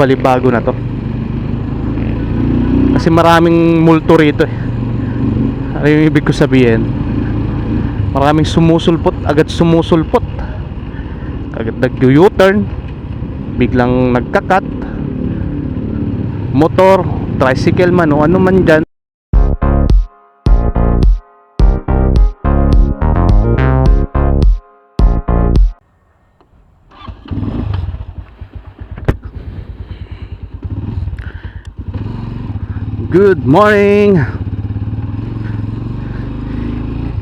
balibago na to. Kasi maraming multo rito eh. Ano yung ibig ko sabihin? Maraming sumusulpot agad sumusulpot. Agad nag-u-turn. Biglang nagkakat. Motor tricycle man o ano man dyan Good morning.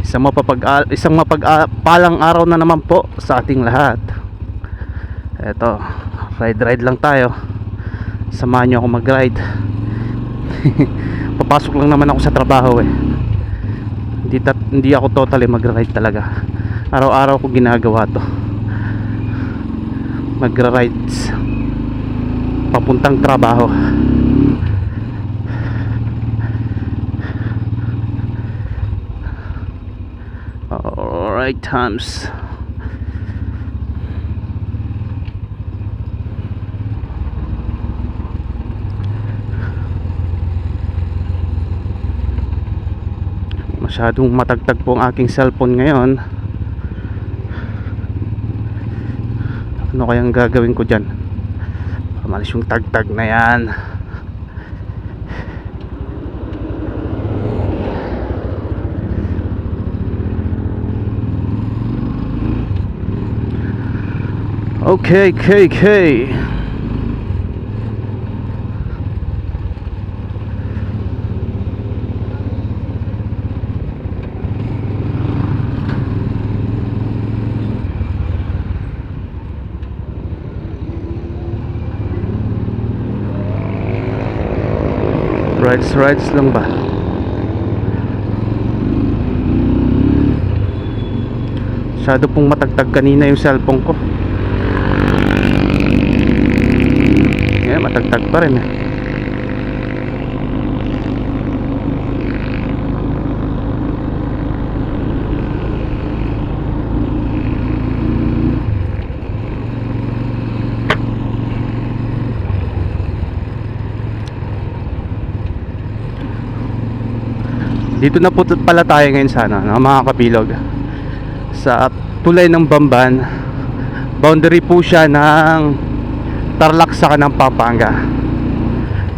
Isang mapapag isang mapagpalang araw na naman po sa ating lahat. Eto, ride ride lang tayo. Samahan niyo ako mag-ride. Papasok lang naman ako sa trabaho eh. Hindi, hindi ako totally mag-ride talaga. Araw-araw ko ginagawa to. Magra-rides papuntang trabaho. Alright, Tams. Masyadong matagtag po ang aking cellphone ngayon. Ano kayang gagawin ko dyan? Pamalis yung tagtag na yan. Okay, okay, okay. Rides, rides lang ba? Masyado pong matagtag kanina yung cellphone ko. Matagtag pa rin eh. Dito na po pala tayo ngayon sana, no, mga kabilog. Sa tulay ng Bamban, boundary po siya ng Tarlac sa kanang Pampanga.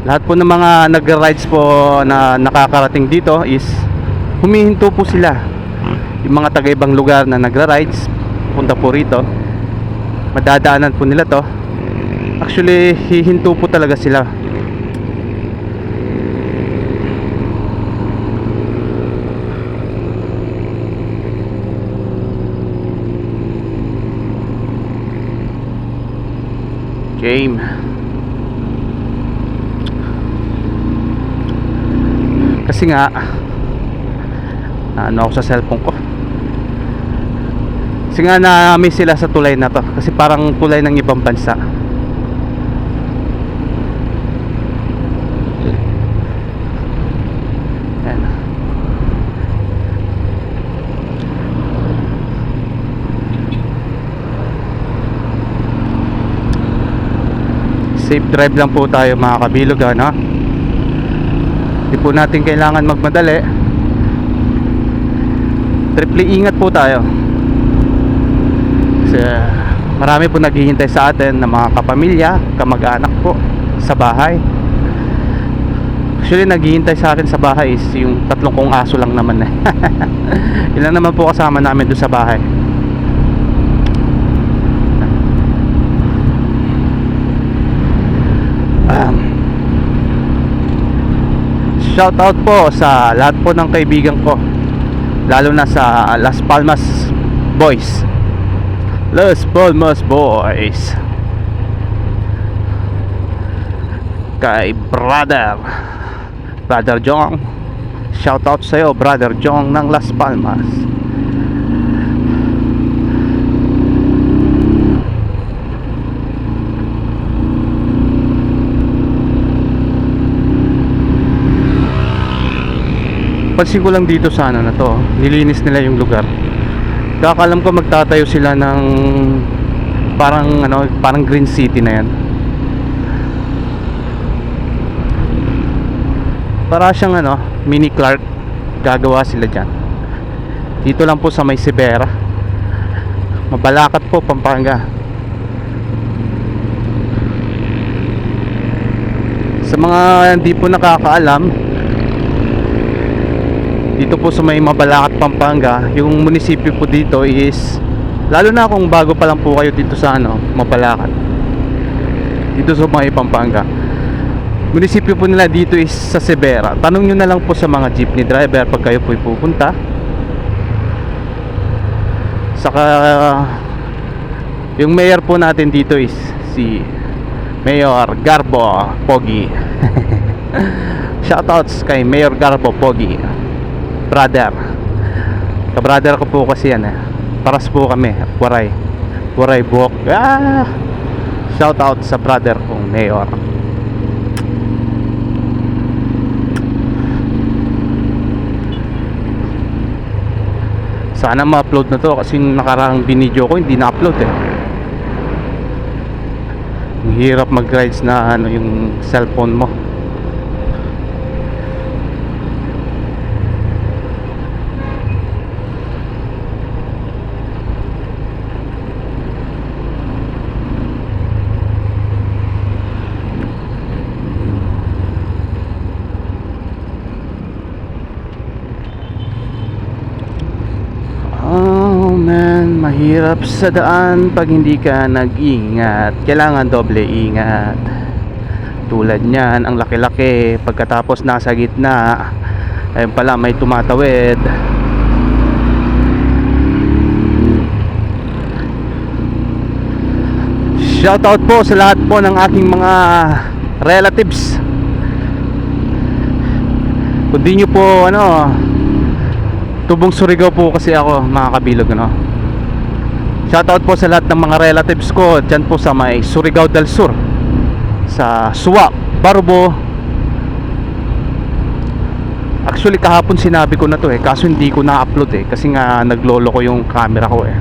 Lahat po ng mga nag-rides po na nakakarating dito is humihinto po sila. Yung mga taga ibang lugar na nagra-rides, punta po rito. Madadaanan po nila to. Actually, hihinto po talaga sila. Game. Kasi nga ano ako sa cellphone ko. Kasi nga na-miss sila sa tulay na to kasi parang tulay ng ibang bansa. Ayan. Safe drive lang po tayo mga kabilog ano. Hindi po natin kailangan magmadali. Triple ingat po tayo. Kasi marami po naghihintay sa atin na mga kapamilya, kamag-anak po sa bahay. Actually naghihintay sa akin sa bahay is yung tatlong kong aso lang naman eh. Ilan naman po kasama namin doon sa bahay. Shout out po sa lahat po ng kaibigan ko lalo na sa Las Palmas Boys. Las Palmas Boys. Kay brother brother Jong. Shout out sa'yo brother Jong ng Las Palmas napansin ko lang dito sana ano na to nilinis nila yung lugar. Kakalam ko magtatayo sila ng parang ano parang green city na yan. Para siyang ano mini Clark gagawa sila dyan. Dito lang po sa may Sibera. Mabalakat po Pampanga. Sa mga hindi po nakakaalam dito po sa may Mabalacat, Pampanga, yung munisipyo po dito is lalo na kung bago pa lang po kayo dito sa ano, Mabalacat. Dito sa may Pampanga. Munisipyo po nila dito is sa Severa. Tanong nyo na lang po sa mga jeepney driver pag kayo po pupunta. Saka yung mayor po natin dito is si Mayor Garbo Pogi. Shoutouts kay Mayor Garbo Pogi. Brother. Ka-brother ko po kasi yan eh. Paras po kami, Waray. Waray buhok. Ah! Shoutout sa brother kong Mayor. Sana ma-upload na to kasi nakarang binidyo ko hindi na-upload eh. Hirap mag-rides na ano yung cellphone mo. Oh man, mahirap sa daan pag hindi ka nag-ingat. Kailangan doble ingat. Tulad niyan, ang laki-laki pagkatapos nasa gitna. Ayun pala may tumatawid. Shoutout po sa lahat po ng aking mga relatives. Kung di nyo po ano Tubong Surigao po kasi ako mga kabilog no? Shoutout po sa lahat ng mga relatives ko Diyan po sa may Surigao del Sur Sa Suwa, Barbo Actually kahapon sinabi ko na to eh Kaso hindi ko na-upload eh Kasi nga naglolo ko yung camera ko eh.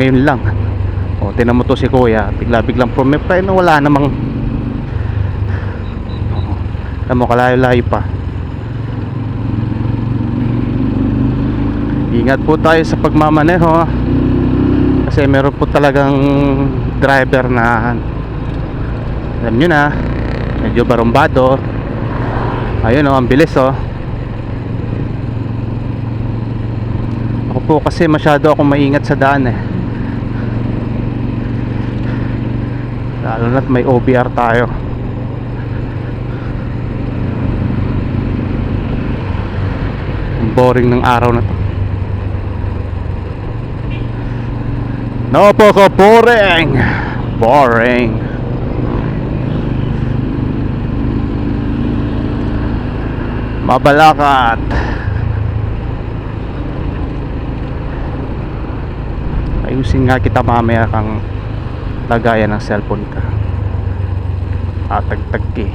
Ngayon lang. O tinan mo to si kuya Bigla biglang promepay na wala namang Alam mo kalayo-layo pa. Ingat po tayo sa pagmamaneho Kasi meron po talagang driver na Alam nyo na Medyo barumbado. Ayun o, ang bilis o Ako po kasi masyado ako maingat sa daan eh. Lalo na't may OBR tayo. Boring ng araw na to Napaka-boring! Boring! Mabalakat! Ayusin nga kita mamaya kang lagayan ng cellphone ka. Atagtag ki.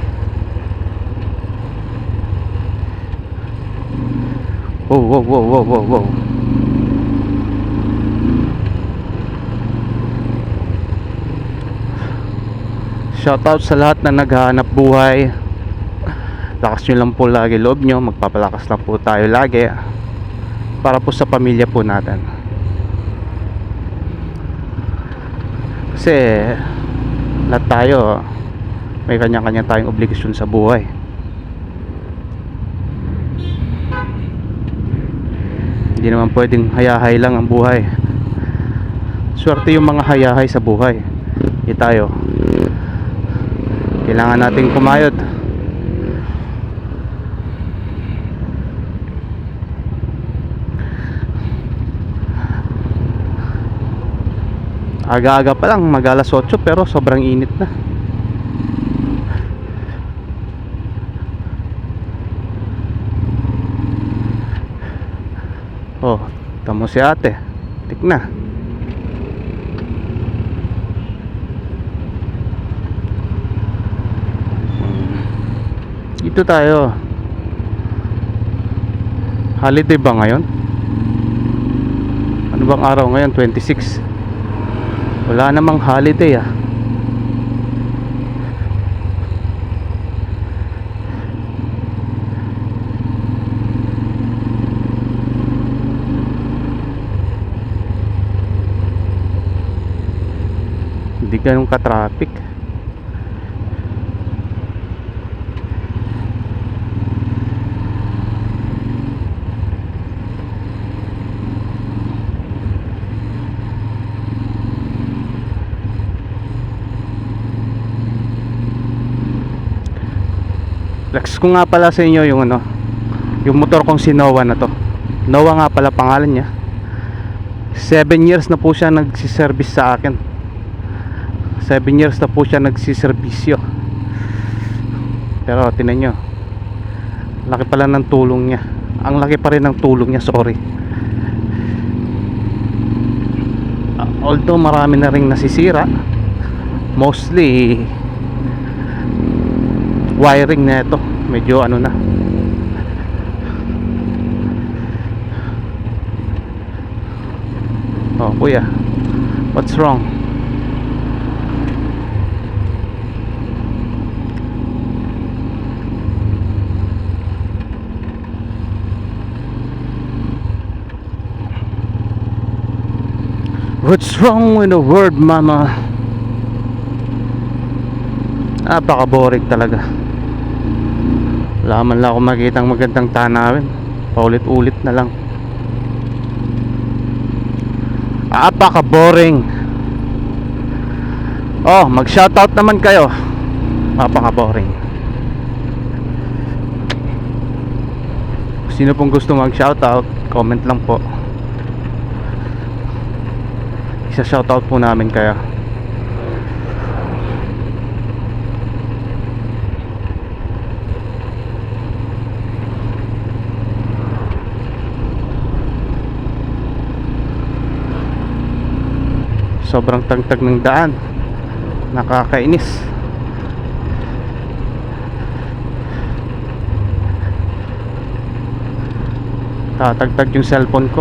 Wow, wow, wow, wow, wow, wow. Shoutout sa lahat na naghahanap buhay. Lakas nyo lang po lagi loob nyo. Magpapalakas lang po tayo lagi. Para po sa pamilya po natin. Kasi lahat tayo may kanya-kanya tayong obligasyon sa buhay. Hindi naman pwedeng hayahay lang ang buhay. Swerte yung mga hayahay sa buhay. Hindi tayo kailangan nating kumayod. Aga-aga pa lang mag alas 8 pero sobrang init na. Oh tamo si ate. Tik na dito tayo. Holiday ba ngayon? Ano bang araw ngayon? 26 wala namang holiday ah. Hindi ganun ka-traffic. Flex ko nga pala sa inyo yung ano, yung motor kong si Noah na to. Noah nga pala pangalan niya. 7 years na po siya nagsiservice sa akin. 7 years na po siya nagsiservisyo. Pero tinan nyo, laki pala ng tulong niya. Ang laki pa rin ng tulong niya, sorry. Ah, although marami na ring nasisira, mostly wiring na ito medyo ano na oh kuya what's wrong What's wrong with the word mama? Napaka-boring talaga. Wala man lang ako makitang magandang tanawin. Paulit-ulit na lang. Napaka-boring. Oh, mag-shoutout naman kayo. Napaka-boring. Sino pong gusto mag-shoutout, comment lang po. Isa shoutout po namin kayo. Sobrang tagtag ng daan. Nakakainis. Tatagtag yung cellphone ko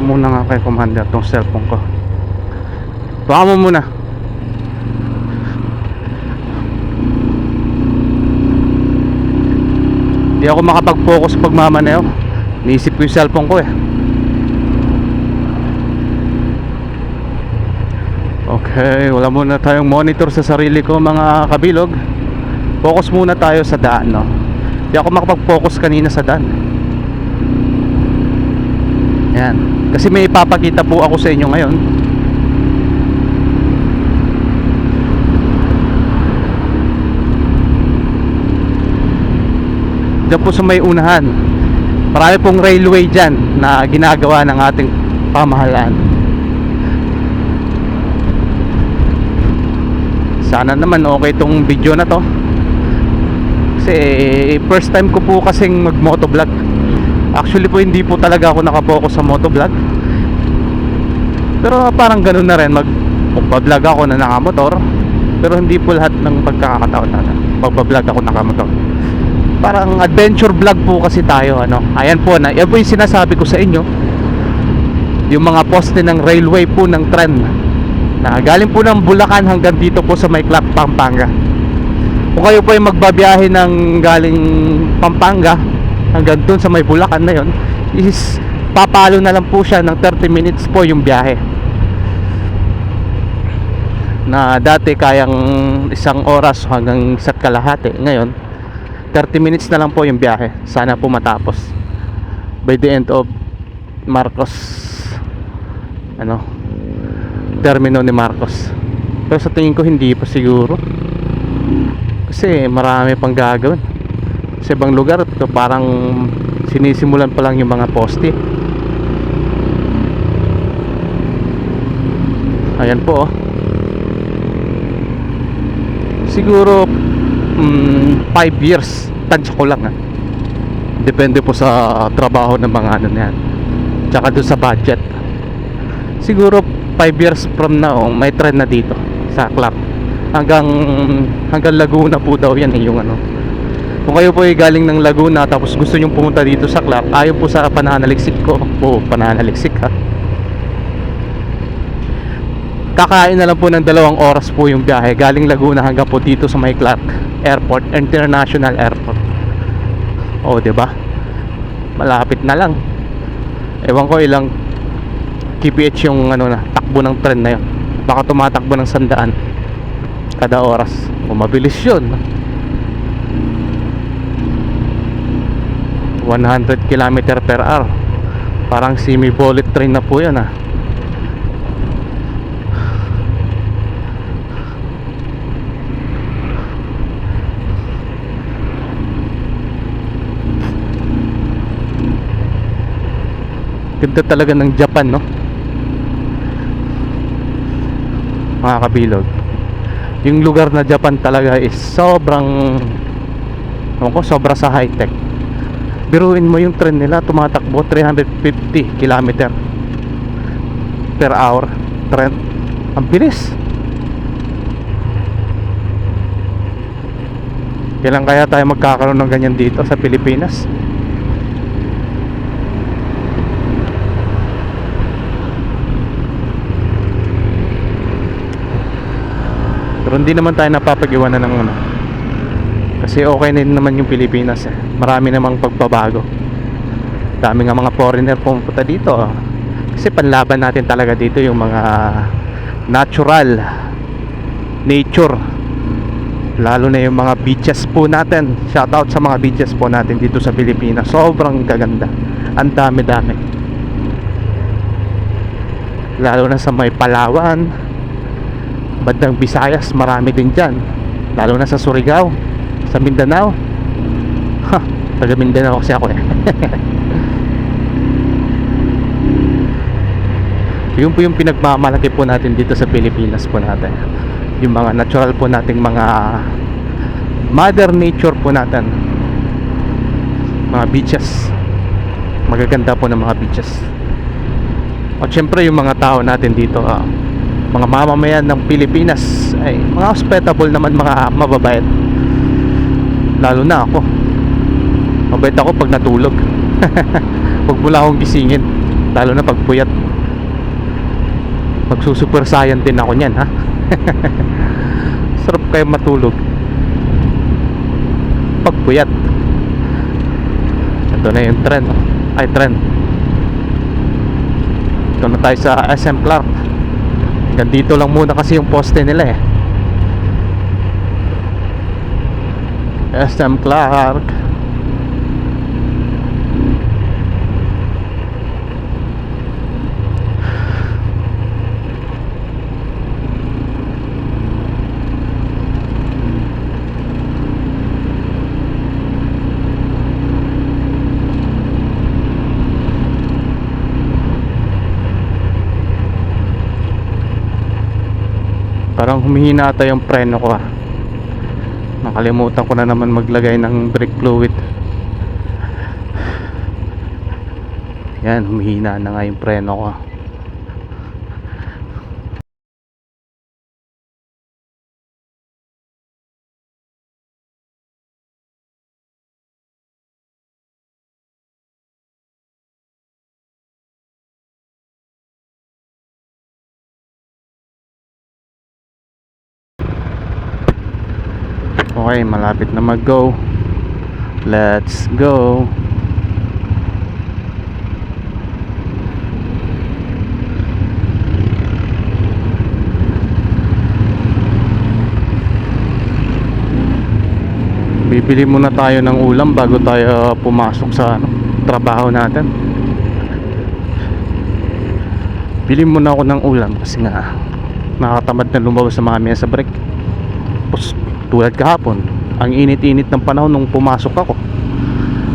ko muna nga kay Commander tong cellphone ko. Baka mo muna. Hindi ako makapag-focus pag mamaneo. Niisip ko yung cellphone ko eh. Okay, wala muna tayong monitor sa sarili ko mga kabilog. Focus muna tayo sa daan, no? Hindi ako makapag-focus kanina sa daan. Yan. Kasi may ipapakita po ako sa inyo ngayon. Diyan po sa may unahan. Marami pong railway dyan na ginagawa ng ating pamahalaan. Sana naman okay tong video na to. Kasi first time ko po kasing mag motovlog. Actually po hindi po talaga ako nakapokus sa motovlog. Pero parang ganun na rin mag Magbablog ako na nakamotor. Pero hindi po lahat ng pagkakataon na Magbablog ako nakamotor. Parang adventure vlog po kasi tayo ano. Ayan po na Yan po yung sinasabi ko sa inyo. Yung mga poste ng railway po ng tren Na galing po ng Bulacan hanggang dito po sa may Clark, Pampanga. Kung kayo po ay magbabiyahe ng galing Pampanga hanggang dun sa may Bulacan na yon is papalo na lang po siya ng 30 minutes po yung biyahe. Na dati kayang isang oras hanggang isa't kalahati ngayon 30 minutes na lang po yung biyahe. Sana po matapos. By the end of Marcos ano termino ni Marcos. Pero sa tingin ko hindi pa siguro. Kasi marami pang gagawin sa ibang lugar parang sinisimulan pa lang yung mga poste. Ayan po oh. siguro 5 years tansya ko lang ah. depende po sa trabaho ng mga ano na yan. Tsaka doon sa budget. Siguro 5 years from now may trend na dito sa club. Hanggang hanggang Laguna po daw yan eh, yung ano kung kayo po ay galing ng Laguna tapos gusto nyong pumunta dito sa Clark, ayon po sa pananaliksik ko. Po, pananaliksik ha. kakain na lang po ng dalawang oras po yung biyahe galing Laguna hanggang po dito sa may Clark Airport International Airport. O di ba? Malapit na lang. Ewan ko ilang kph yung ano na takbo ng tren na yun. Baka tumatakbo ng sandaan. Kada oras. O mabilis yun 100 km per hour parang semi bullet train na po yun ah Ganda talaga ng Japan, no? Mga kabilog. Yung lugar na Japan talaga is sobrang ko, sobra sa high-tech. Biruin mo yung tren nila, tumatakbo 350 km per hour. Tren. Ang bilis. Kailan kaya tayo magkakaroon ng ganyan dito sa Pilipinas? Pero hindi naman tayo napapag-iwanan ng ano. Kasi okay na naman yung Pilipinas eh. Marami namang pagbabago. Dami nga mga foreigner pumunta dito. Kasi panlaban natin talaga dito yung mga natural nature. Lalo na yung mga beaches po natin. Shout out sa mga beaches po natin dito sa Pilipinas. Sobrang gaganda. Ang dami-dami. Lalo na sa may Palawan, bandang Visayas marami din dyan lalo na sa Surigao sa Mindanao. Ha taga Mindanao kasi ako eh. Yun po yung pinagmamalaki po natin dito sa Pilipinas po natin. Yung mga natural po nating mga mother nature po natin. Mga beaches. Magaganda po ng mga beaches. At syempre yung mga tao natin dito ah, mga mamamayan ng Pilipinas ay mga hospitable naman mga mababait lalo na ako. Mabait ako pag natulog. Mo lang akong gisingin. Lalo na pag puyat. Magsusuper saiyan din ako nyan ha? Sarap kayo matulog. Pag puyat. Ito na yung trend. Ay trend. Ito na tayo sa SM Clark. Hanggang dito lang muna kasi yung poste nila eh SM Clark Parang humihina ata yung preno ko ah. Nakalimutan ko na naman maglagay ng brake fluid. Yan, humihina na nga yung preno ko. Okay, malapit na mag-go. Let's go. Bibili muna tayo ng ulam bago tayo pumasok sa ano, trabaho natin. Bili muna ako ng ulam kasi nga nakakatamad na lumabas sa mga mesa break. Tapos tulad kahapon ang init-init ng panahon nung pumasok ako.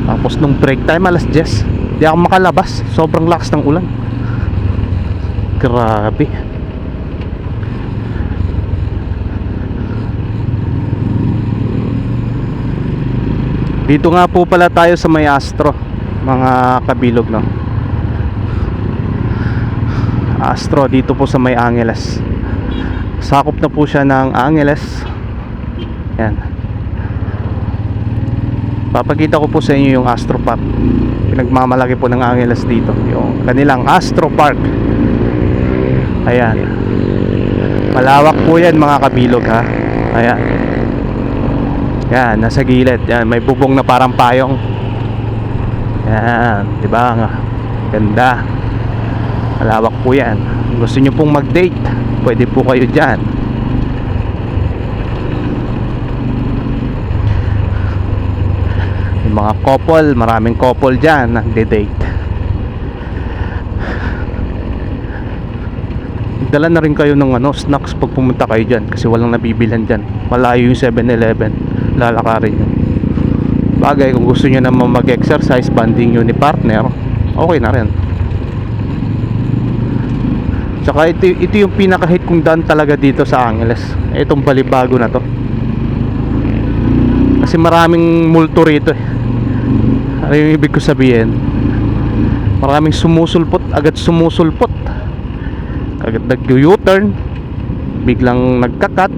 Tapos nung break time alas 10 di ako makalabas. Sobrang lakas ng ulan. Grabe. Dito nga po pala tayo sa may Astro mga kabilog no? Astro dito po sa may Angeles. Sakop na po siya ng Angeles yan. Papakita ko po sa inyo yung Astro Park. Pinagmamalaki po ng Angeles dito. Yung kanilang Astro Park. Ayan. Malawak po yan mga kabilog ha. Ayan. Yan, nasa gilid. Yan, may bubong na parang payong. Yan, di ba? nga? Ganda. Malawak po yan. Gusto nyo pong mag-date, pwede po kayo dyan. Yung mga couple, maraming couple dyan nagde-date. Dala na rin kayo ng ano, snacks pag pumunta kayo dyan kasi walang nabibilhan dyan. Malayo yung 7-Eleven. Lalakarin nyo. Bagay, kung gusto nyo naman mag-exercise, banding nyo ni partner, okay na rin. Tsaka ito, ito yung pinaka-hit kong daan talaga dito sa Angeles. Itong balibago na to. Kasi maraming multo rito eh. Ano yung ibig ko sabihin? Maraming sumusulpot, agad sumusulpot. Agad nag-U-turn, biglang nagkakat.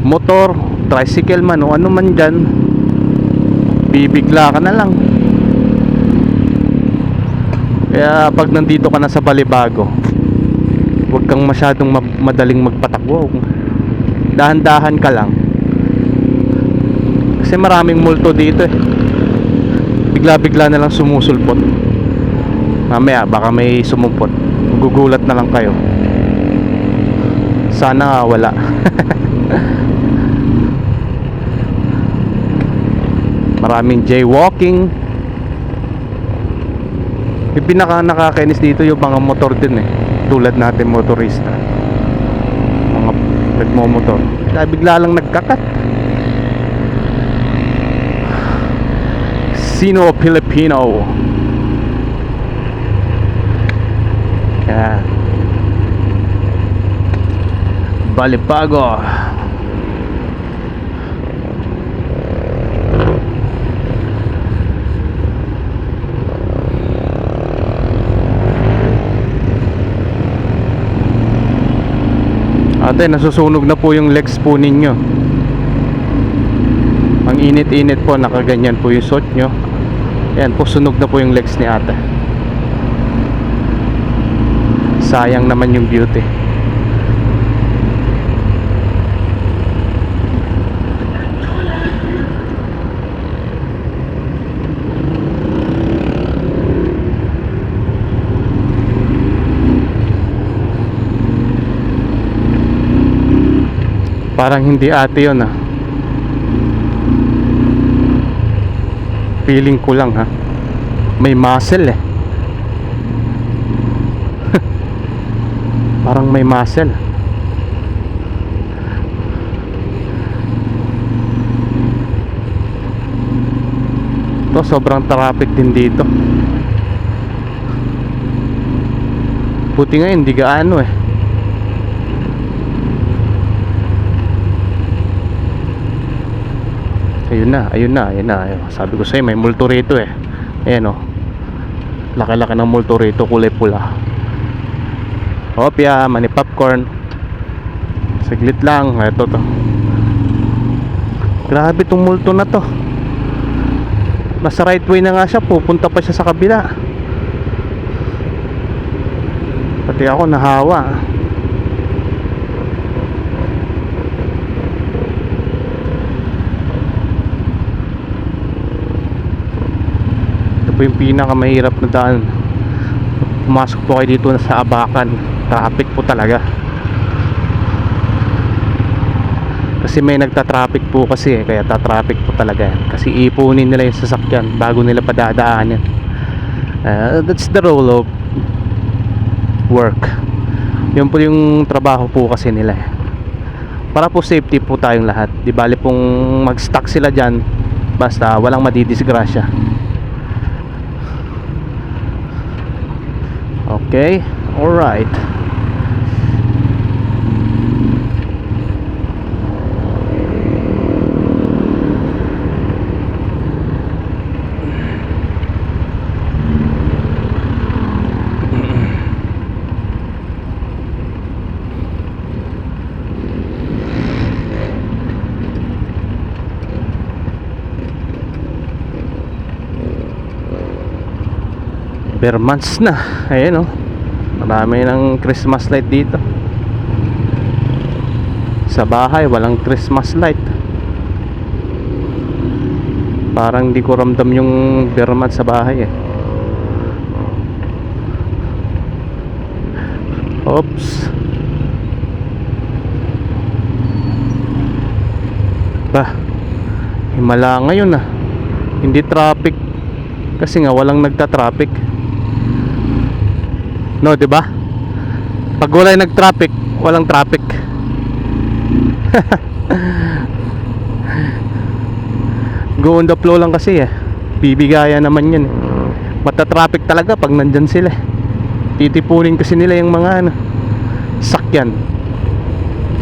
Motor, tricycle man o ano man dyan, bibigla ka na lang. Kaya pag nandito ka na sa Balibago, huwag kang masyadong ma- madaling magpatakbo. Dahan-dahan ka lang. Kasi maraming multo dito eh. Bigla-bigla na lang sumusulpot. Mamaya baka may sumumpot. Gugulat na lang kayo. Sana wala. maraming jaywalking. Yung pinaka nakakainis dito yung mga motor din eh. Tulad natin motorista. Mga nagmomotor. Kaya bigla lang nagkakat. Sino Filipino? Yan. Balibago. Ate, nasusunog na po yung legs po ninyo. Ang init-init po, nakaganyan po yung suot nyo. Ayan po, sunog na po yung legs ni ate. Sayang naman yung beauty. Parang hindi ate yun ah. Feeling ko lang ha. May muscle eh. Parang may muscle. To sobrang traffic din dito. Buti nga hindi gaano eh. Ayun na, ayun na, ayun na. Ayun. Sabi ko sa'yo, may multo rito eh. Ayan o. Laki-laki ng multo rito, kulay pula. Hopya, mani popcorn. Saglit lang, ito to. Grabe tong multo na to. Nasa right way na nga siya, pupunta pa siya sa kabila. Pati ako nahawa. Ito po yung pinakamahirap na daan. Pumasok po kayo dito sa Abakan. Traffic po talaga. Kasi may nagta-traffic po kasi eh, kaya ta-traffic po talaga yan. Kasi ipunin nila yung sasakyan bago nila padadaanan. Uh, that's the role of work. Yun po yung trabaho po kasi nila eh. Para po safety po tayong lahat. Di bali pong mag-stuck sila dyan basta walang madidisgrasya. Okay, alright. Bare months na ayan o marami ng Christmas light dito Sa bahay, walang Christmas light. Parang di ko ramdam yung bermat sa bahay eh. Oops. Bah, himala ngayon ah. Hindi traffic. Kasi nga walang nagta-traffic. No, 'di ba? Pag wala nag-traffic, walang traffic. Go on the flow lang kasi eh. Bibigaya naman yan eh. Mata-traffic talaga pag nandyan sila eh. Titipunin kasi nila yung mga ano, sakyan.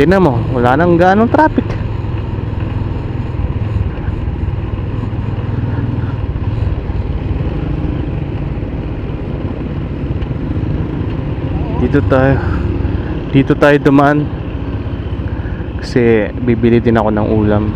Tingnan mo, wala nang ganong traffic. Dito tayo. Dito tayo dumaan. Kasi bibili din ako ng ulam.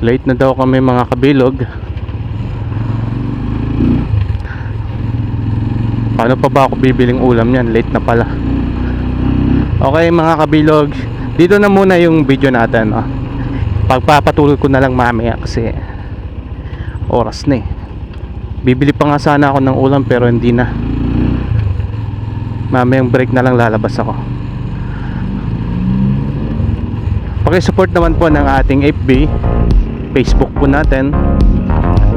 Late na daw kami mga kabilog. Paano pa ba ako bibiling ulam yan? Late na pala. Okay mga kabilog, dito na muna yung video natin. Oh. Pagpapatuloy ko na lang mamaya kasi oras na eh. Bibili pa nga sana ako ng ulam pero hindi na. Mamayang break na lang lalabas ako. Pakisupport naman po ng ating FB, Facebook po natin.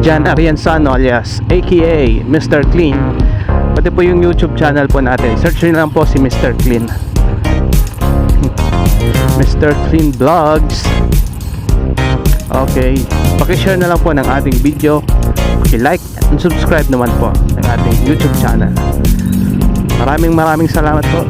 Jan Ariansano alias aka Mr. Clean. Pati po yung YouTube channel po natin. Search nyo lang po si Mr. Clean. Mr. Clean Vlogs. Okay. Pakishare na lang po ng ating video. Paki-like and subscribe naman po ng ating YouTube channel. Maraming maraming salamat po.